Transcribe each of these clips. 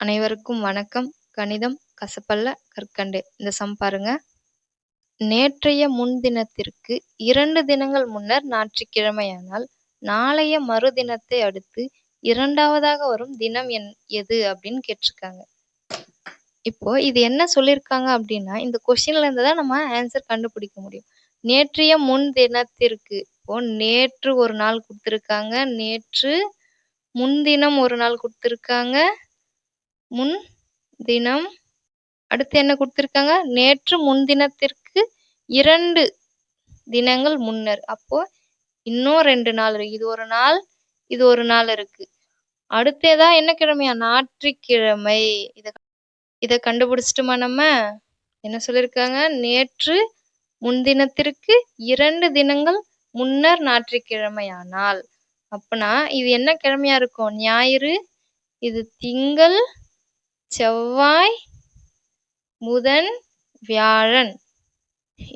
அனைவருக்கும் வணக்கம். கணிதம் கசப்பல்ல கற்கண்டு. இந்த சம் பாருங்க. நேற்றைய முன்தினத்திற்கு இரண்டு தினங்கள் முன்னர் ஞாயிற்றுக்கிழமையானால், நாளைய மறுதினத்தை அடுத்து இரண்டாவதாக வரும் தினம் என் எது? அப்படின்னு கேட்டிருக்காங்க. இப்போ இது என்ன சொல்லியிருக்காங்க அப்படின்னா, இந்த கொஸ்டின்ல இருந்து தான் நம்ம ஆன்சர் கண்டுபிடிக்க முடியும். நேற்றைய முன்தினத்திற்கு இப்போ நேற்று ஒரு நாள் கொடுத்துருக்காங்க நேற்று முன்தினம் ஒரு நாள் கொடுத்துருக்காங்க முன் தினம் அடுத்து என்ன குடுத்துருக்காங்க? நேற்று முன்தினத்திற்கு இரண்டு தினங்கள் முன்னர். அப்போ இன்னும் ரெண்டு நாள் இருக்கு. இது ஒரு நாள், இது ஒரு நாள் இருக்கு. அடுத்ததா என்ன கிழமையா? ஞாயிற்றுக்கிழமை. இத இத கண்டுபிடிச்சிட்டுமா நம்ம? என்ன சொல்லியிருக்காங்க? நேற்று முன்தினத்திற்கு இரண்டு தினங்கள் முன்னர் ஞாயிற்றுக்கிழமையானால், அப்பனா இது என்ன கிழமையா இருக்கும்? ஞாயிறு, இது திங்கள், செவ்வாய், புதன், வியாழன்.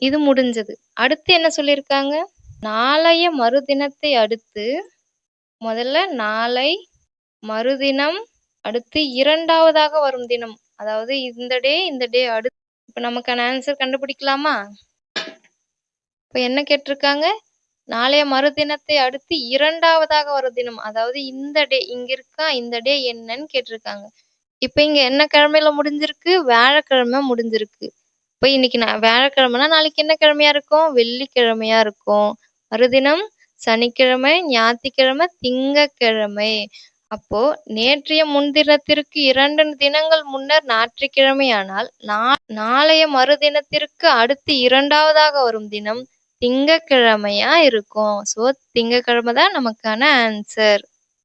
இது முடிஞ்சது. அடுத்து என்ன சொல்லியிருக்காங்க? நாளைய மறுதினத்தை அடுத்து முதல்ல நாளை, மறுதினம், அடுத்து இரண்டாவதாக வரும் தினம். அதாவது இந்த டே, இந்த டே அடுத்து இப்ப நமக்கான ஆன்சர் கண்டுபிடிக்கலாமா? இப்ப என்ன கேட்டிருக்காங்க? நாளைய மறுதினத்தை அடுத்து இரண்டாவதாக வரும் தினம். அதாவது இந்த டே இங்க இருக்கா? இந்த டே என்னன்னு கேட்டிருக்காங்க. இப்ப இங்க என்ன கிழமையில முடிஞ்சிருக்கு? வியாழக்கிழமை முடிஞ்சிருக்கு. இப்ப இன்னைக்கு நா வியாழக்கிழமைனா நாளைக்கு என்ன கிழமையா இருக்கும்? வெள்ளிக்கிழமையா இருக்கும். மறுதினம் சனிக்கிழமை, ஞாயிற்றுக்கிழமை, திங்கட்கிழமை. அப்போ நேற்றைய முன்தினத்திற்கு இரண்டு தினங்கள் முன்னர் ஞாயிற்றுக்கிழமையானால், நா நாளைய மறுதினத்திற்கு அடுத்து இரண்டாவதாக வரும் தினம் திங்கட்கிழமையா இருக்கும். ஸோ திங்கட்கிழமை தான் நமக்கான ஆன்சர்.